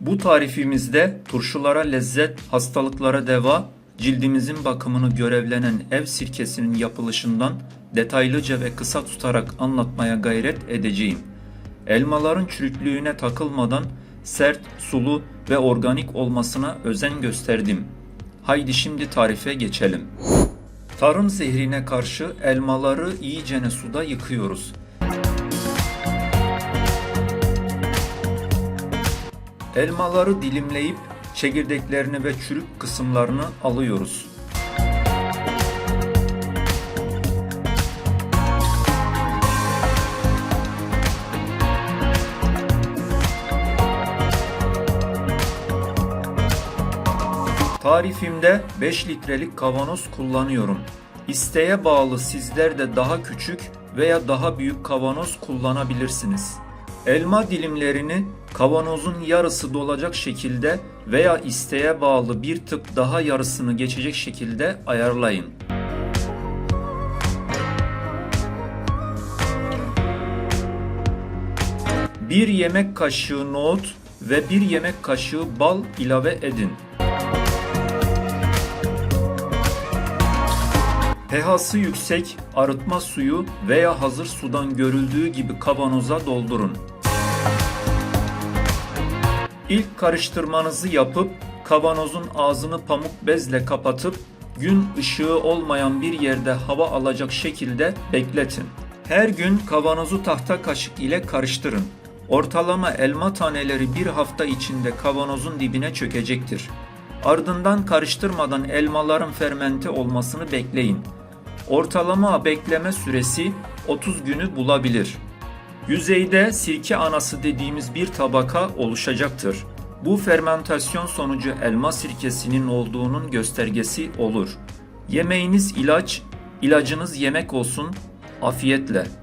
Bu tarifimizde turşulara lezzet, hastalıklara deva, cildimizin bakımını görevlenen ev sirkesinin yapılışından detaylıca ve kısa tutarak anlatmaya gayret edeceğim. Elmaların çürüklüğüne takılmadan sert, sulu ve organik olmasına özen gösterdim. Haydi şimdi tarife geçelim. Tarım zehrine karşı elmaları iyicene suda yıkıyoruz. Elmaları dilimleyip çekirdeklerini ve çürük kısımlarını alıyoruz. Tarifimde 5 litrelik kavanoz kullanıyorum. İsteğe bağlı sizler de daha küçük veya daha büyük kavanoz kullanabilirsiniz. Elma dilimlerini kavanozun yarısı dolacak şekilde veya isteğe bağlı bir tık daha yarısını geçecek şekilde ayarlayın. Bir yemek kaşığı nohut ve bir yemek kaşığı bal ilave edin. pH'sı yüksek arıtma suyu veya hazır sudan görüldüğü gibi kavanoza doldurun. İlk karıştırmanızı yapıp kavanozun ağzını pamuk bezle kapatıp gün ışığı olmayan bir yerde hava alacak şekilde bekletin. Her gün kavanozu tahta kaşık ile karıştırın. Ortalama elma taneleri bir hafta içinde kavanozun dibine çökecektir. Ardından karıştırmadan elmaların fermente olmasını bekleyin. Ortalama bekleme süresi 30 günü bulabilir. Yüzeyde sirke anası dediğimiz bir tabaka oluşacaktır. Bu fermentasyon sonucu elma sirkesinin olduğunun göstergesi olur. Yemeğiniz ilaç, ilacınız yemek olsun. Afiyetle.